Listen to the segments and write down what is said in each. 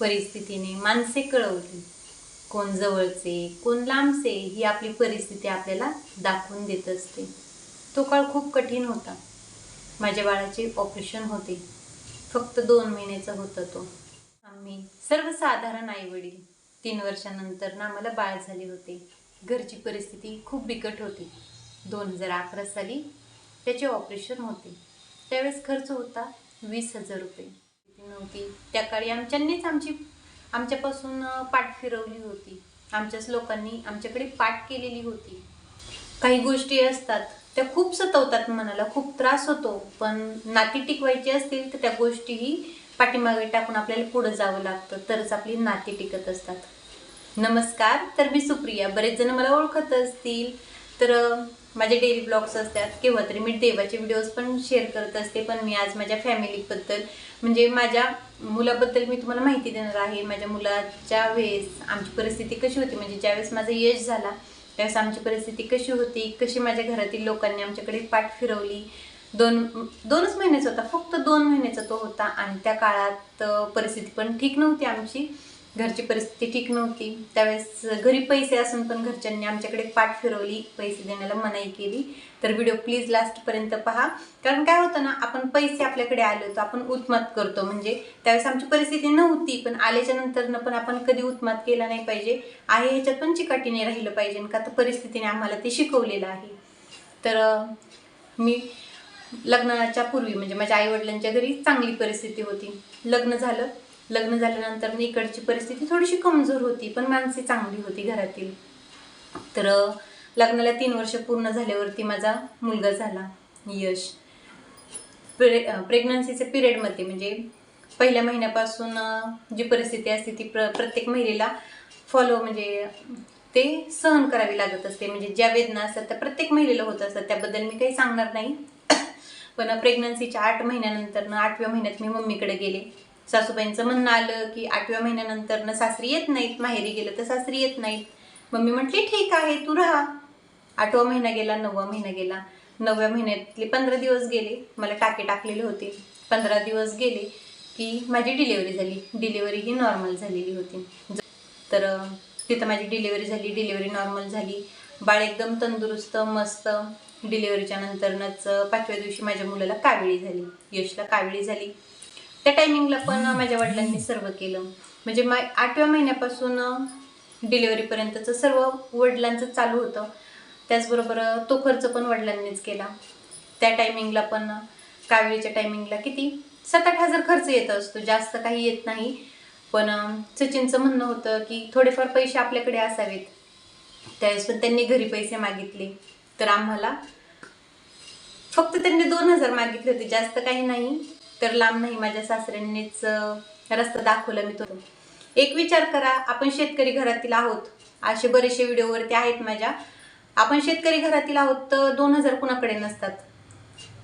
परिस्थितीने माणसे कळवली. कोण जवळचे कोण लांबचे ही आपली परिस्थिती आपल्याला दाखवून देत असते. तो काळ खूप कठीण होता. माझ्या बाळाचे ऑपरेशन होते. फक्त दोन महिन्याचा होता तो. आम्ही सर्वसाधारण आई वडील तीन वर्षानंतर ना आम्हाला बाळ झाले होते. घरची परिस्थिती खूप बिकट होती. दोन हजार अकरा साली त्याचे ऑपरेशन होते. त्यावेळेस खर्च होता वीस हजार रुपये. नव्हती. त्या काळी आमच्यांनीच आमची आमच्यापासून पाठ फिरवली होती. आमच्याच लोकांनी आमच्याकडे पाठ केलेली होती. काही गोष्टी असतात त्या खूप सतवतात मनाला खूप त्रास होतो. पण नाती टिकवायची असतील तर त्या गोष्टीही पाठीमागे टाकून आपल्याला पुढं जावं लागतं. तरच आपली नाती टिकत असतात. नमस्कार तर मी सुप्रिया. बरेच जण मला ओळखत असतील. तर माझे डेली ब्लॉग्स असतात किंवा तरी मी देवाचे व्हिडिओज पण शेअर करत असते पण मी आज माझ्या फॅमिलीबद्दल म्हणजे माझ्या मुलाबद्दल मी तुम्हाला माहिती देणार आहे. माझ्या मुलाच्या वेळेस आमची परिस्थिती कशी होती म्हणजे ज्यावेळेस माझा यश झाला त्यावेळेस आमची परिस्थिती कशी होती कशी माझ्या घरातील लोकांनी आमच्याकडे पाठ फिरवली. दोन दोनच महिन्याचा होता फक्त दोन महिन्याचा तो होता आणि त्या काळात परिस्थिती पण ठीक नव्हती आमची. घरची परिस्थिती ठीक नव्हती. त्यावेळेस घरी पैसे असून पण घरच्यांनी आमच्याकडे पाठ फिरवली पैसे देण्याला मनाई केली. तर व्हिडिओ प्लीज लास्टपर्यंत पहा. कारण काय होतं ना आपण पैसे आपल्याकडे आले होतो आपण उत्मात करतो. म्हणजे त्यावेळेस आमची परिस्थिती नव्हती पण आल्याच्या नंतरनं पण आपण कधी उत्मात केला नाही पाहिजे. आहे ह्याच्यात पण चिकाटीने राहिलं पाहिजे का तर परिस्थितीने आम्हाला ते शिकवलेलं आहे. तर मी लग्नाच्या पूर्वी म्हणजे माझ्या आईवडिलांच्या घरी चांगली परिस्थिती होती. लग्न झालं. लग्न झाल्यानंतर इकडची परिस्थिती थोडीशी कमजोर होती पण माणसे चांगली होती घरातील. तर लग्नाला तीन वर्ष पूर्ण झाल्यावरती माझा मुलगा झाला यश. प्रे प्रेग्नन्सीच्या पिरियडमध्ये म्हणजे पहिल्या महिन्यापासून जी परिस्थिती असते ती प्र प्रत्येक महिलेला फॉलो म्हणजे ते सहन करावी लागत असते. म्हणजे ज्या वेदना असतात त्या प्रत्येक महिलेला होत असतात. त्याबद्दल मी काही सांगणार नाही. पण प्रेग्नन्सीच्या आठ महिन्यानंतर आठव्या महिन्यात मी मम्मीकडे गेले. सासूबाईंचं म्हणणं आलं की आठव्या महिन्यानंतरनं सासरी येत नाहीत माहेरी गेलं तर सासरी येत नाहीत. मम्मी म्हटली ठीक आहे तू राहा. आठवा महिना गेला नववा महिना गेला. नवव्या महिन्यातले पंधरा दिवस गेले मला टाके टाकलेले होते. पंधरा दिवस गेले की माझी डिलिव्हरी झाली. डिलिव्हरी ही नॉर्मल झालेली होती. तर तिथं माझी डिलिव्हरी झाली डिलिव्हरी नॉर्मल झाली. बाळ एकदम तंदुरुस्त मस्त. डिलिव्हरीच्या नंतरनंच पाचव्या दिवशी माझ्या मुलाला काविळी झाली. यशला काविळी झाली. त्या टायमिंगला पण माझ्या वडिलांनी सर्व केलं. म्हणजे मा आठव्या महिन्यापासून डिलेवरीपर्यंतचं सर्व वडिलांचं चालू होतं. त्याचबरोबर तो खर्च पण वडिलांनीच केला. त्या टायमिंगला पण कावेळीच्या टायमिंगला किती? सात आठ हजार खर्च येत असतो. जास्त काही येत नाही. पण सचिनचं म्हणणं होतं की थोडेफार पैसे आपल्याकडे असावेत. त्यावेळेस पण त्यांनी घरी पैसे मागितले. तर आम्हाला फक्त त्यांनी दोन हजार मागितले होते. जास्त काही नाही. तर लांब नाही माझ्या सासऱ्यांनीच रस्ता दाखवला मी तो. एक विचार करा आपण शेतकरी घरातील आहोत. असे बरेचसे व्हिडिओवरती आहेत माझ्या. आपण शेतकरी घरातील आहोत तर दोन हजार कुणाकडे नसतात?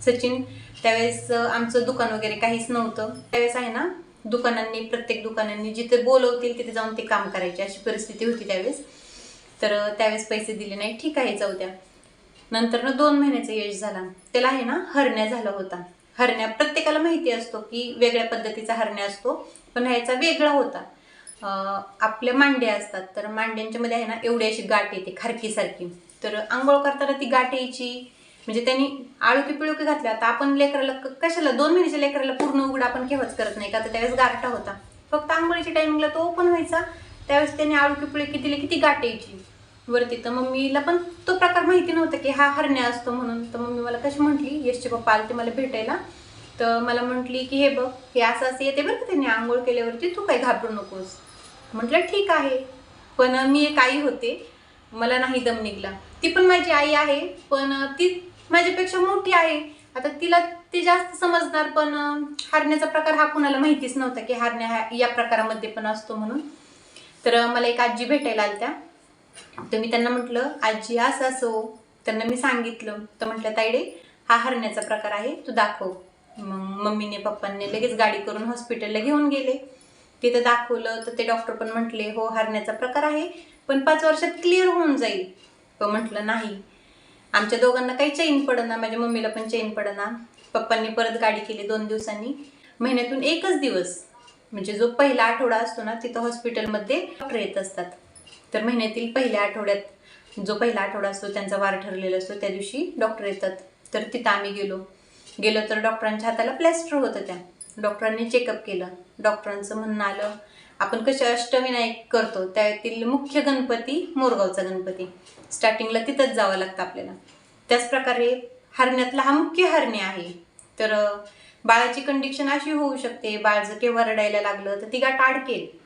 सचिन त्यावेळेस आमचं दुकान वगैरे काहीच नव्हतं. त्यावेळेस आहे ना दुकानांनी प्रत्येक दुकानांनी जिथे बोलवतील तिथे जाऊन ते काम करायचे. अशी परिस्थिती होती त्यावेळेस. तर त्यावेळेस पैसे दिले नाही. ठीक आहे जाऊ द्या. नंतर ना दोन महिन्याचा यश झाला. त्याला आहे ना हरण्या झाला होता. हरण्या प्रत्येकाला माहिती असतो की वेगळ्या पद्धतीचा हरण्या असतो पण ह्याचा वेगळा होता. आपले आपल्या मांड्या असतात तर मांड्यांच्या मध्ये आहे ना एवढी अशी गाठ येते खारकीसारखी तर आंघोळ करताना ती गाठ यायची. म्हणजे त्यांनी आळुकी पिळुकी घातल्या. आता आपण लेकराला क- कशाला दोन महिन्याच्या लेकराला पूर्ण उघडा आपण केव्हाच करत नाही का तर त्यावेळेस गारठा होता. फक्त आंघोळीच्या टायमिंगला तो ओपन व्हायचा. त्यावेळेस त्यांनी आळुकी पिळुकी दिली की ती गाठ यायची. वरती. तर मम्मीला पण तो प्रकार माहिती नव्हता की हा हरण्या असतो म्हणून. तर मम्मी मला कशी म्हटली यशचे पप्पा आले ते मला भेटायला. तर मला म्हटली की हे बघ हे असं असं येते बरं का त्यांनी आंघोळ केल्यावरती तू काही घाबरू नकोस. म्हटलं ठीक आहे. पण मी एक आई होते मला नाही दम निघला. ती पण माझी आई आहे पण ती माझ्यापेक्षा मोठी आहे. आता तिला ते जास्त समजणार पण हरण्याचा प्रकार हा कुणाला माहितीच नव्हता की हरण्या हा या प्रकारामध्ये पण असतो म्हणून. तर मला एक आजी भेटायला आल्या तर मी त्यांना म्हटलं आजी असं असो हो. त्यांना मी सांगितलं. तर म्हटलं ताईडे हा हरण्याचा प्रकार आहे तू दाखव. मग मम्मीने पप्पांनी लगेच गाडी करून हॉस्पिटलला घेऊन गेले. तिथं दाखवलं तर ते डॉक्टर पण म्हटले हो हरण्याचा प्रकार आहे पण पाच वर्षात क्लिअर होऊन जाईल. पण म्हटलं नाही. आमच्या दोघांना काही चैन पडना माझ्या मम्मीला पण चैन पडना. पप्पांनी परत गाडी केली दोन दिवसांनी. महिन्यातून एकच दिवस म्हणजे जो पहिला आठवडा असतो ना तिथं हॉस्पिटलमध्ये डॉक्टर येत असतात. तर महिन्यातील पहिल्या आठवड्यात जो पहिला आठवडा असतो त्यांचा वार ठरलेला असतो त्या दिवशी डॉक्टर येतात. तर तिथं आम्ही गेलो. गेलो तर डॉक्टरांच्या हाताला प्लॅस्टर होतं त्या. डॉक्टरांनी चेकअप केलं. डॉक्टरांचं म्हणणं आलं आपण कसे अष्टविनायक करतो त्यातील मुख्य गणपती मोरगावचा गणपती. स्टार्टिंगला तिथंच जावं लागतं आपल्याला. त्याचप्रकारे हरण्यातला हा मुख्य हरणे आहे. तर बाळाची कंडिशन अशी होऊ शकते. बाळ जर केव्हा रडायला लागलं तर ती गाठ अडकेल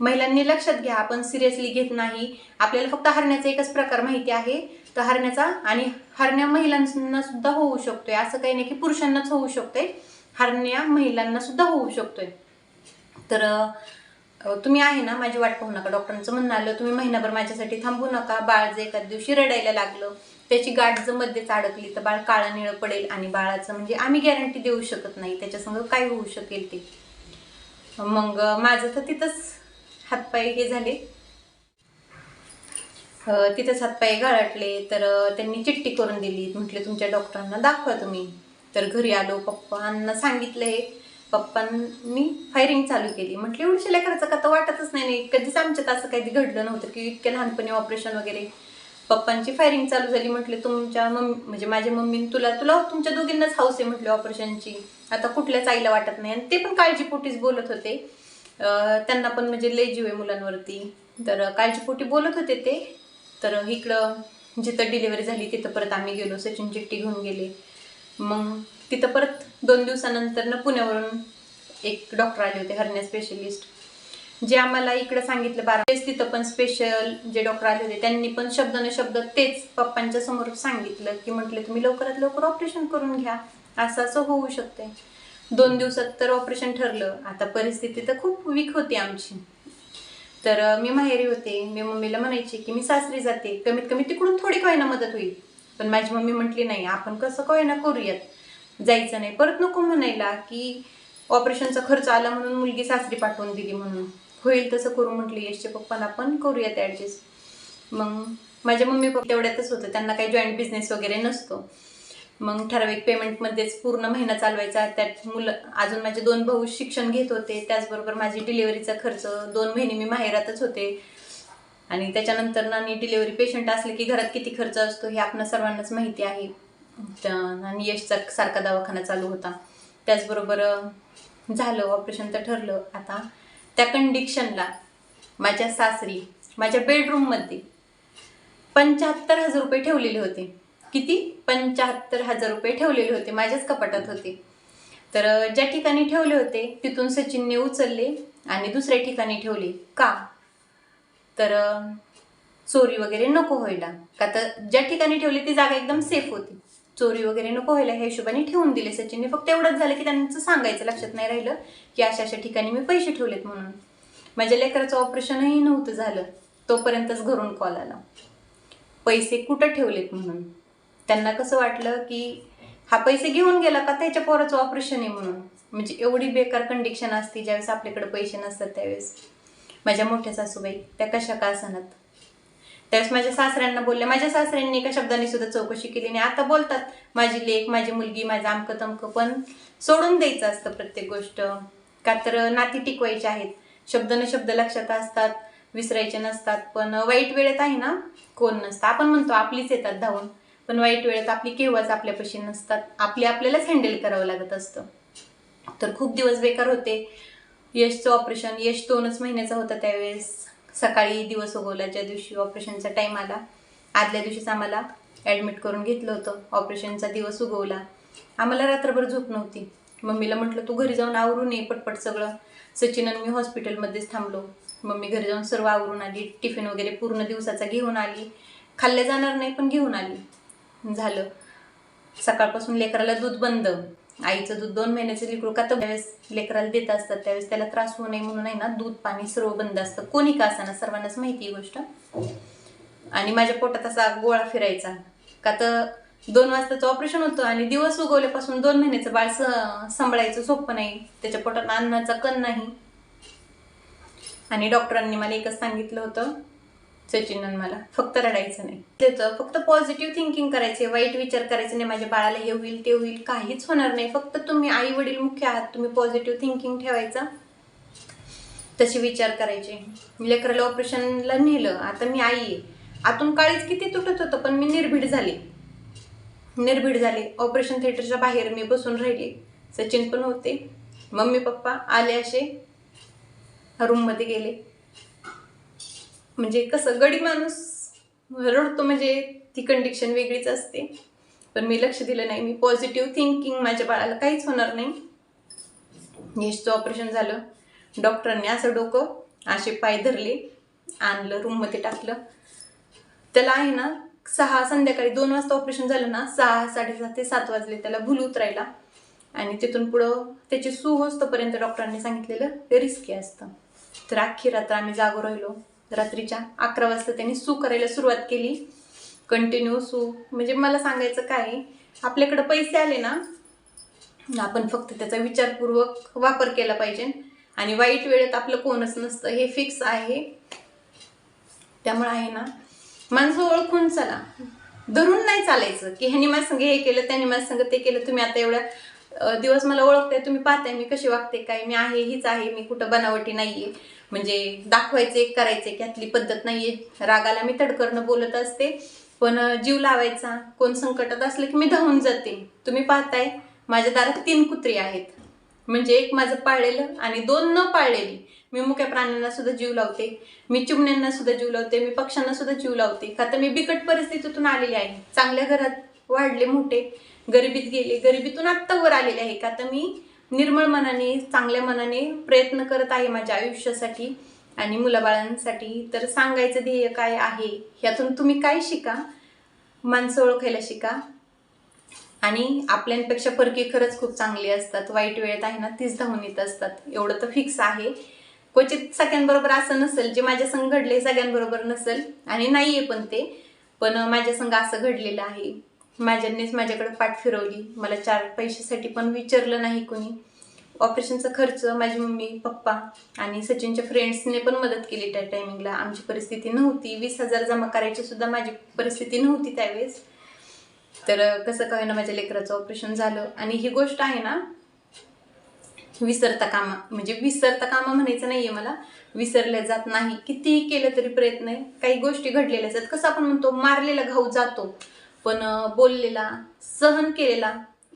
महिलांनी लक्षात घ्या आपण सिरियसली घेत नाही. आपल्याला फक्त हरण्याचा एकच प्रकार माहिती आहे. तर हरण्याचा आणि हरण्या महिलांना सुद्धा होऊ शकतोय. असं काही नाही की पुरुषांनाच होऊ शकतोय. हरण्या महिलांना सुद्धा होऊ शकतोय. तर तुम्ही आहे ना माझी वाट पाहू नका. डॉक्टरांचं म्हणणं आलं तुम्ही महिनाभर माझ्यासाठी थांबू नका. बाळ जर एखाद दिवशी रडायला लागलं त्याची गाठ जर मध्येच अडकली तर बाळ काळं निळं पडेल आणि बाळाचं म्हणजे आम्ही गॅरंटी देऊ शकत नाही. त्याच्यासंग काय होऊ शकेल ते? मग माझं तर तिथंच हातपाय हे झाले. तिथंच हातपाय गळाटले तर त्यांनी चिठ्ठी करून दिली. म्हटले तुमच्या डॉक्टरांना दाखवा तुम्ही. तर घरी आलो. पप्पांना सांगितलं हे पप्पांनी फायरिंग चालू केली. म्हटलं एवढ्या लेकराचं का? तर वाटतच नाही नाही कधीच आमच्यात असं काही घडलं नव्हतं की इतक्या लहानपणी ऑपरेशन वगैरे. पप्पांची फायरिंग चालू झाली. म्हटले तुमच्या मम्मी म्हणजे माझ्या मम्मीने तुला तुला तुमच्या दोघींनाच हाऊस आहे म्हटले ऑपरेशनची. आता कुठल्याच आईला वाटत नाही. आणि ते पण काळजीपोटीच बोलत होते. त्यांना पण म्हणजे लय जीव आहे मुलांवरती. तर काळजीपोटी बोलत होते ते. तर इकडं जिथं डिलिव्हरी झाली तिथं परत आम्ही गेलो सचिन चिट्टी घेऊन गेले. मग तिथं परत दोन दिवसानंतर ना पुण्यावरून एक डॉक्टर आले होते हरण्या स्पेशलिस्ट जे आम्हाला इकडं सांगितलं बारा तिथं पण स्पेशल जे डॉक्टर आले होते त्यांनी पण शब्द न शब्द तेच पप्पांच्या समोर सांगितलं की म्हटलं तुम्ही लवकरात लवकर ऑपरेशन करून घ्या. असं असं होऊ शकते दोन दिवसात तर ऑपरेशन ठरलं. आता परिस्थिती तर खूप वीक होती आमची. तर मी माहेरी होते. मी मम्मीला म्हणायची की मी सासरी जाते. कमीत कमी तिकडून थोडी काय ना मदत होईल. पण माझी मम्मी म्हटली नाही आपण कसं काय ना करूयात? जायचं नाही. परत नको म्हणायला की ऑपरेशनचा खर्च आला म्हणून मुलगी सासरी पाठवून दिली म्हणून. होईल तसं करू म्हटली यशच्या पप्पांना पण करूयात ॲडजस्ट मग माझ्या मम्मी पप्पा तेवढ्यातच होतं. त्यांना काही जॉईंट बिझनेस वगैरे नसतो. मग ठराविक पेमेंटमध्येच पूर्ण महिना चालवायचा. त्यात मुलं अजून माझे दोन भाऊ शिक्षण घेत होते. त्याचबरोबर माझी डिलिव्हरीचा खर्च दोन महिने मी माहेरातच होते. आणि त्याच्यानंतर ना आणि डिलिव्हरी पेशंट असले की घरात किती खर्च असतो हे आपल्या सर्वांनाच माहिती आहे. आणि यशचा सारखा दवाखाना चालू होता. त्याचबरोबर झालं ऑपरेशन तर ठरलं. आता त्या कंडिक्शनला माझ्या सासरी माझ्या बेडरूममध्ये पंच्याहत्तर हजार रुपये ठेवलेले होते. किती? पंच्याहत्तर हजार रुपये ठेवलेले होते माझ्याच कपाटात होते. तर ज्या ठिकाणी ठेवले होते तिथून सचिनने उचलले आणि दुसऱ्या ठिकाणी ठेवले. का? तर चोरी वगैरे नको व्हायला. का तर ज्या ठिकाणी ठेवली ती जागा एकदम सेफ होती. चोरी वगैरे नको व्हायला ह्या हिशोबाने ठेवून दिले सचिनने. फक्त एवढंच झालं की त्यांचं सांगायचं लक्षात नाही राहिलं की अशा अशा ठिकाणी मी पैसे ठेवलेत म्हणून. माझ्या लेकराचं ऑपरेशनही नव्हतं झालं. तोपर्यंतच घरून कॉल आला. पैसे कुठं ठेवलेत म्हणून? त्यांना कसं वाटलं की हा पैसे घेऊन गेला का त्याच्या पोराचं ऑपरेशन आहे म्हणून? म्हणजे एवढी बेकार कंडिशन असते ज्यावेळेस आपल्याकडे पैसे नसतात त्यावेळेस. माझ्या मोठ्या सासूबाई त्या कशा का असणार? त्यावेळेस माझ्या सासऱ्यांना बोलल्या माझ्या सासऱ्यांनी एका शब्दाने सुद्धा चौकशी केली नाही. आता बोलतात माझी लेख माझी मुलगी माझं आमकं तमकं पण सोडून द्यायचं असतं प्रत्येक गोष्ट. का तर नाती टिकवायची आहेत. शब्द न शब्द लक्षात असतात विसरायचे नसतात. पण वाईट वेळेत आहे ना? कोण नसतं. आपण म्हणतो आपलीच येतात धावून. पण वाईट वेळेत आपली केव्हाच आपल्यापाशी नसतात. आपले आपल्यालाच हँडल करावं लागत असतं. तर खूप दिवस बेकार होते. यशचं ऑपरेशन यश दोनच महिन्याचा होता त्यावेळेस. सकाळी दिवस उगवला ज्या दिवशी ऑपरेशनचा टाईम आला. आदल्या दिवशीच आम्हाला ॲडमिट करून घेतलं होतं. ऑपरेशनचा दिवस उगवला. आम्हाला रात्रभर झोप नव्हती. मम्मीला म्हटलं तू घरी जाऊन आवरून ये पटपट सगळं. सचिन आणि मी हॉस्पिटलमध्येच थांबलो. मम्मी घरी जाऊन सर्व आवरून आली. टिफिन वगैरे पूर्ण दिवसाचा घेऊन आली. खाल्ले जाणार नाही पण घेऊन आली. झालं. सकाळपासून लेकराला दूध बंद. आईचं दूध दोन महिन्याचं लिकडू का तर त्यावेळेस लेकराला देत असतात त्यावेळेस त्याला त्रास होऊ नये म्हणून आहे ना दूध पाणी सर्व बंद असतं. कोणी का असताना सर्वांनाच माहिती ही गोष्ट. आणि माझ्या पोटात असा गोळा फिरायचा. का तर दोन वाजताचं ऑपरेशन होतं आणि दिवस उगवल्यापासून दोन महिन्याचं बाळ स- सांभाळायचं सोपं नाही. त्याच्या पोटात अन्नाचा कण नाही. आणि डॉक्टरांनी मला एकच सांगितलं होतं सचिनन मला. फक्त रडायचं नाही. त्याचं फक्त पॉझिटिव्ह थिंकिंग करायचे वाईट विचार करायचे नाही माझ्या बाळाला हे होईल ते होईल. काहीच होणार नाही. फक्त तुम्ही आई वडील मुख्य आहात तुम्ही पॉझिटिव्ह थिंकिंग ठेवायचं. तसे विचार करायचे. लेकराला ऑपरेशनला नेलं. आता मी आई आहे. आतून काळीच किती तुटत होतं पण मी निर्भीड झाले. निर्भीड झाले. ऑपरेशन थिएटरच्या बाहेर मी बसून राहिले. सचिन पण होते. मम्मी पप्पा आले असे. रूममध्ये गेले. म्हणजे कसं गडी माणूस रडतो म्हणजे ती कंडिशन वेगळीच असते. पण मी लक्ष दिलं नाही. मी पॉझिटिव्ह थिंकिंग माझ्या बाळाला काहीच होणार नाही. यशचं ऑपरेशन झालं. डॉक्टरांनी असं डोकं असे पाय धरले आणलं रूममध्ये टाकलं. त्याला आहे ना सहा संध्याकाळी दोन वाजता ऑपरेशन झालं ना सहा साडेसहा ते सात वाजले त्याला भूल उतरायला. आणि तिथून पुढं त्याची सू होस्तपर्यंत डॉक्टरांनी सांगितलेलं ते रिस्की असतं. तर अख्खी रात्र आम्ही जागो राहिलो. रात्रीच्या अकरा वाजता त्यांनी सू करायला सुरुवात केली. कंटिन्यू सू. म्हणजे मला सांगायचं काय आपल्याकडं आपल्याकडे पैसे आले ना आपण फक्त त्याचा विचारपूर्वक वापर केला पाहिजे. आणि वाईट वेळेत आपलं कोणच नसतं हे फिक्स आहे. त्यामुळे आहे ना माणसं ओळखून चला. धरून नाही चालायचं की ह्यानी माझ्या संग हे केलं त्यांनी माझ्या संग ते केलं. तुम्ही आता एवढ्या दिवस मला ओळखताय तुम्ही पाहताय मी कशी वागते काय मी आहे हीच आहे मी कुठं बनावटी नाही आहे म्हणजे दाखवायचे करायचे की यातली पद्धत नाहीये. रागाला मी तडकरणं बोलत असते. पण जीव लावायचा. कोण संकटात असलं की मी धावून जाते. तुम्ही पाहताय माझ्या दारात तीन कुत्री आहेत. म्हणजे एक माझं पाळलेलं आणि दोन न पाळलेली. मी मुक्या प्राण्यांना सुद्धा जीव लावते. मी चिमण्यांना सुद्धा जीव लावते. मी पक्ष्यांना सुद्धा जीव लावते. का तर मी बिकट परिस्थितीतून आलेली आहे. चांगल्या घरात वाढले मोठे. गरिबीत गेले. गरिबीतून आत्ता वर आलेले आहे. का तर मी निर्मळ मनाने चांगल्या मनाने प्रयत्न करत आहे माझ्या आयुष्यासाठी आणि मुलाबाळांसाठी. तर सांगायचं ध्येय काय आहे? ह्यातून तुम्ही काय शिका? माणसं ओळखायला शिका. आणि आपल्यांपेक्षा परकी खरंच खूप चांगली असतात. वाईट वेळेत आहे ना तीच धावून येत असतात. एवढं तर फिक्स आहे. क्वचित सगळ्यांबरोबर असं नसेल. जे माझ्या संघ घडले सगळ्यांबरोबर नसेल. आणि नाही आहे पण ते. पण माझ्या संघ असं घडलेलं आहे. माझ्यांनीच माझ्याकडे पाठ फिरवली. मला चार पैशासाठी पण विचारलं नाही कोणी. ऑपरेशनचा खर्च माझी मम्मी पप्पा आणि सचिनच्या फ्रेंड्सने पण मदत केली त्या टायमिंगला आमची परिस्थिती नव्हती. वीस हजार जमा करायची सुद्धा माझी परिस्थिती नव्हती त्यावेळेस. तर कसं काय ना माझ्या लेकराचं ऑपरेशन झालं. आणि ही गोष्ट आहे ना विसरता कामा म्हणजे विसरता कामा म्हणायचं नाहीये मला. विसरल्या जात नाही. कितीही केलं तरी प्रयत्न आहे. काही गोष्टी घडलेल्या असतात. कसं आपण म्हणतो मारलेला घाऊ जातो. पण बोललेला सहन केलेला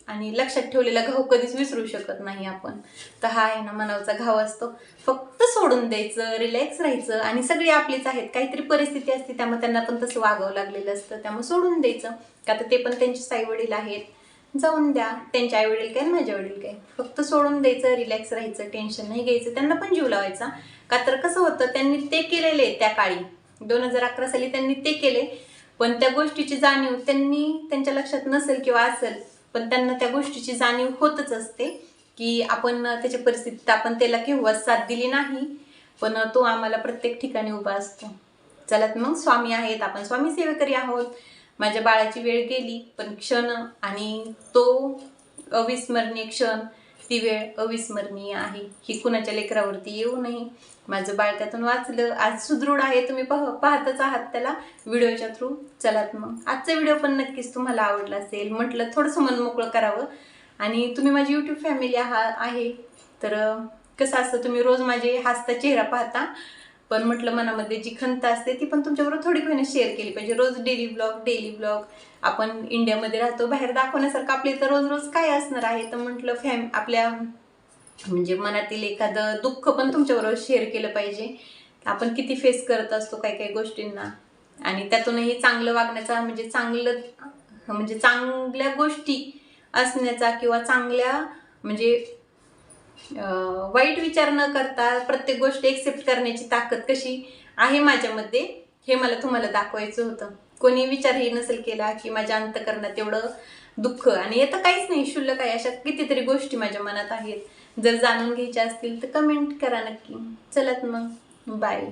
आणि लक्षात ठेवलेला घाव कधीच विसरू शकत नाही आपण. तर हा आहे ना मनावचा घाव असतो. फक्त सोडून द्यायचं रिलॅक्स राहायचं आणि सगळी आपलीच आहेत. काहीतरी परिस्थिती असते त्यामुळे त्यांना पण तसं वागावं लागलेलं असतं. त्यामुळे सोडून द्यायचं. का तर ते पण त्यांचे आई वडील आहेत. जाऊन द्या. त्यांचे आई वडील काय माझे वडील काय? फक्त सोडून द्यायचं रिलॅक्स राहायचं टेन्शन नाही घ्यायचं. त्यांना पण जीव लावायचा. का तर कसं होतं त्यांनी ते केलेले त्या काळी. दोन हजार अकरा साली त्यांनी ते केले. पण त्या गोष्टीची जाणीव त्यांनी त्यांच्या लक्षात नसेल किंवा असेल पण त्यांना त्या गोष्टीची जाणीव होतच असते की आपण त्याच्या परिस्थितीत आपण त्याला केव्हा साथ दिली नाही पण तो आम्हाला प्रत्येक ठिकाणी उभा असतो. चला मग स्वामी आहेत आपण स्वामी सेवेकरी आहोत. माझ्या बाळाची वेळ गेली पण क्षण आणि तो अविस्मरणीय क्षण ती वेळ अविस्मरणीय आहे. ही कुणाच्या लेकरावरती येऊ नये. माझं बाळ त्यातून वाचलं. आज सुदृढ आहे. तुम्ही पह पाहतच आहात त्याला. व्हिडिओच्या थ्रू. चलात मग. आजचा व्हिडिओ पण नक्कीच तुम्हाला आवडला असेल. म्हटलं थोडंसं मन मोकळं करावं. आणि तुम्ही माझी यूट्यूब फॅमिली आहा आहे. तर कसं असतं तुम्ही रोज माझे हसता चेहरा पाहता. पण म्हटलं मनामध्ये जी खंत असते ती पण तुमच्याबरोबर थोडी काही शेअर केली पाहिजे. रोज डेली ब्लॉग डेली ब्लॉग आपण इंडियामध्ये राहतो बाहेर दाखवण्यासारखं आपले तर रोज रोज काय असणार आहे? तर म्हटलं फॅम आपल्या म्हणजे मनातील एखादं दुःख पण तुमच्याबरोबर शेअर केलं पाहिजे. आपण किती फेस करत असतो काही काही गोष्टींना. आणि त्यातूनही चांगलं वागण्याचा म्हणजे चांगलं म्हणजे चांगल्या गोष्टी असण्याचा किंवा चांगल्या म्हणजे वाईट विचार न करता प्रत्येक गोष्ट एक्सेप्ट करण्याची ताकद कशी आहे माझ्यामध्ये हे मला तुम्हाला दाखवायचं होतं. कोणी विचारही नसेल केला की माझ्या अंतकरणात एवढं दुःख आणि येतं काहीच नाही शुल्लक आहे. अशा कितीतरी गोष्टी माझ्या मनात आहेत. जर जाणून घ्यायच्या असतील तर कमेंट करा नक्की. चलात मग. बाय